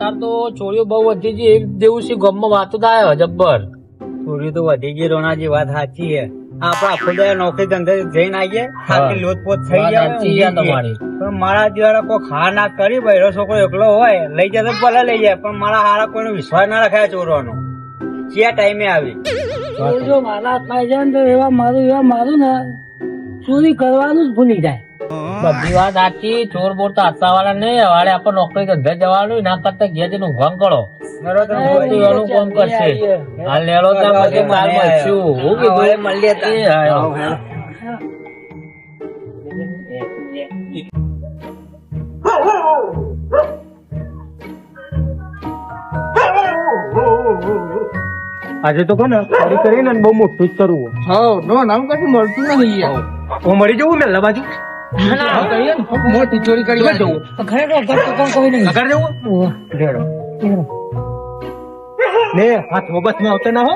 અત્યારે તો ચોરીઓ બહુ વધી ગઈ. એક જેવું છે ગમમાં વાતો થાય જબ્બર. ચોરી તો વધી ગઈ રોનાજી વાત સાચી છે. આપડે ખુદા નોકરી ધંધે જઈને આવીએ થાકી લોટપોટ થઈ જાય. તમારી. પણ મારા દ્વારા કોઈ ખા ના કરી ભાઈ. છોકરો એકલો હોય લઈ જાય તો ભલે લઈ જાય પણ મારા હારા કોઈનો વિશ્વાસ ના રાખાય ચોરવાનો ક્યાં ટાઈમે આવી? જો મારા હાથમાં જાય ને તો એવા મારું એવા મારું ને ચોરી કરવાનું જ ભૂલી જાય. બધી વાત સાચી ચોર બોર તો હાથા વાળા નહીં વાળે આપણે નોકરી ધંધે જવાનું ના કરતા ઘેર જઈને ઊંઘવાનું કરો. નરો તો બધું એનું કામ કરશે? હાલ લેલો તો પછી માલ મળશું. હું કીધું મળીએ તાર. એ હા, હા. આજે તો કોને ચોરી કરીને બહુ મોટું જ કરવું હા નો નામ કશું મળતું નથી યાર હું મળી જવું લબા બાજુ? મોટી ચોરી કરી જવું ઘર કોણ કોઈ નહીં અગર જવું લેડો ને હાથમાં માં આવતા ના હો.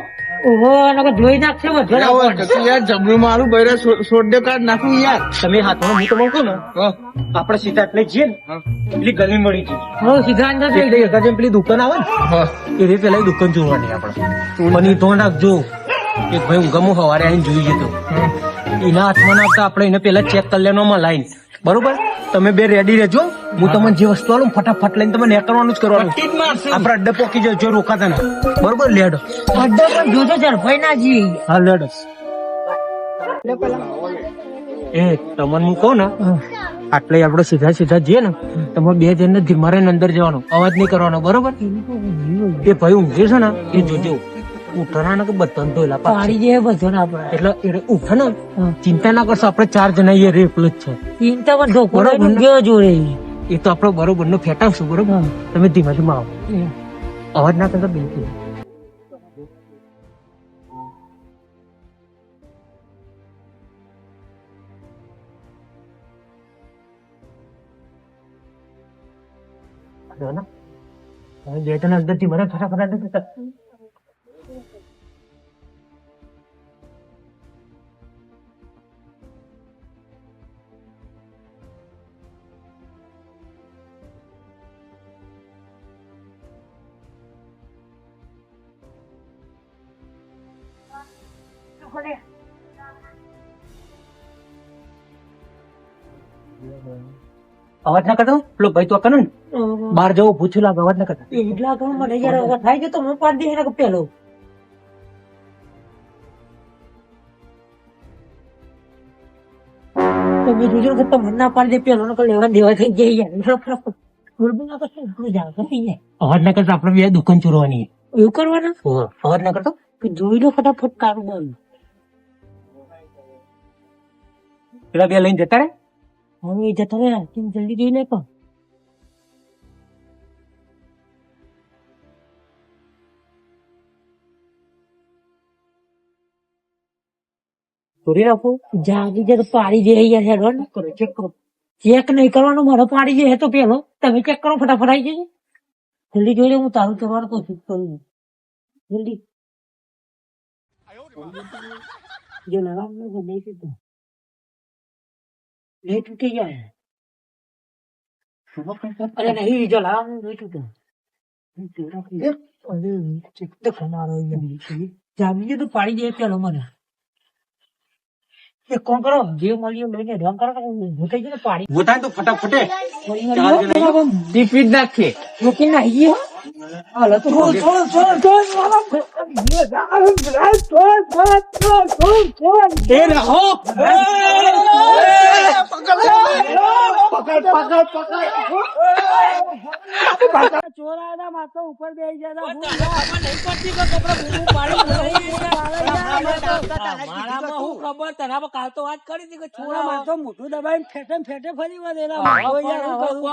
આપણે સીધા એટલે જઈએ ને પેલી ગલી મળી દુકાન આવે ને એ રીતે દુકાન જોવાની પણ એ તો રાખજો કે ભાઈ હું ગમું સવારે આવીને જોઈ જતો એના હાથમાં ના આપણે એને પેલા ચેક કરી લેવાનો લાઈન બરોબર? તમે બે રેડી રહેજો. હું તમને જે વસ્તુ આલું ફટાફટ લઈને તમે કરવાનું. જ કરવાનું આપડા અડ્ડે પોકી જજો રોકાતા ના. બરોબર? લેડો. અડ્ડો પણ જોજો ઝડપાઈ ના જી. હા લેડો. એ તમને હું કહું ને આટલે આપણે સીધા સીધા જઈએ ને તમે બે જણને ધીમારે અંદર જવાનો. અવાજ નહીં કરવાનો બરોબર? એ ભાઈ ઊંઘે છે ને એ જોજો ઉઠાના ને બધાને ધોયેલા પાડી દે બધો ના આપણે. એટલે એટલે ઉઠે ને ચિંતા ના કરશો આપણે ચાર જણા એ રેપલો જ છે. ચિંતા પણ ધોકો ગયો જોડે. એ તો આપણે બરોબર નો ફેટાવશું બરોબર? તમે ધીમે ધીમે આવો. અવાજ ના કરતા બિલકુલ જો બે જણા અંદરથી મને ફટાફટ અંદર અવાજ ના કરતો? પેલો ભાઈ તો કરે ને? બહાર જવું પૂછ્યું લાગે અવાજ ના કરતા. એટલા ઘણું મને જયારે થાય છે તો હું પાંચ દે એને પેલો. તમે જોજો કે તમને ના પાડી દે પેલો લેવા દેવા થઈ જાય યાર. ફરક બોલબોલ ના કરશો આપણે અવાજ ના કરતા આપણે બે દુકાન ચોરવાની. એવું કરવાના? અવાજ ના કરતો? જોઈ લો ફટાફટ કારું બોલ. પેલા બે લઈને જતા રે. હવે જતા રે કેમ જલ્દી જોઈ લે પણ ચોરી રાખો જાગી જાય તો પાડી જાય યાર હેડો ને. કરો ચેક કરો. ચેક નહીં કરવાનું મારો પાડી જાય તો પેલો. તમે ચેક કરો ફટાફટ આવી જજો. જલ્દી જોઈ લે હું તારું કરવાનું કોશિશ કરું જલ્દી. જો લગાવ નહીં સીધો નહીં તૂટી જાય અરે નહીં જો લગાવ નહીં તૂટે ચેક તો પાડી દે પેલો મને એક કોણ કરો જે મળ્યું લઈને ઢોંગ કરો હું થઈ ગયું ને પાડી ગોતાય તો ફટાફટે ડિફીટ નાખે રોકી ના આઈએ હાલો તો છોડ છોડ છોડ છોડ છોડ એ! રહો ચોરાના માથે ઉપર બેસી જતા મારામાં હું ખબર? તને કાલ તો વાત કરી હતી કે છોરા માથે મોઢું દબાઈને ફેટે ને ફેટે ફરી વધેલા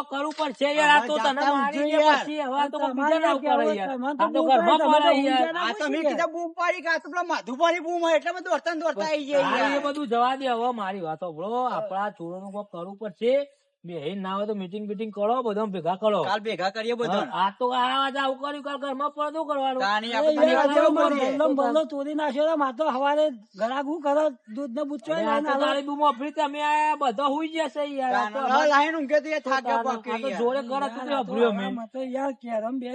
કરવું પડશે યાર? આ તો તને મારી દે પછી. હવે આ તો કોઈ બીજા ના કરે યાર આ તો ઘરમાં પડે યાર. આ તો મેં કીધા બૂમ પાડી કે આ તો પેલા માધુપાની બૂમ હોય એટલે બધું દોડતા ને આઈ જાય એ બધું જવા દે. હવે મારી વાતો સાંભળો આપડા ચોરો નું કરવું પડશે. બે ના હોય તો મીટિંગ બીટિંગ કરો બધા ભેગા કરો. કાલ ભેગા કરીએ બધા આ તો આ આવું કર્યું કાલ ઘરમાં પડતું કરવાનું? તાણી અરે આપણે યાર, તને આ કેવું બદલો તોડી નાખ્યો તો મારે હવારે ગળાગું કરો દૂધ ને બુચો મફરી તમે બધા હુઈ જશે યાર. લાઈન ઊંઘે તો જોડે કરે તો યાર કેરમ બે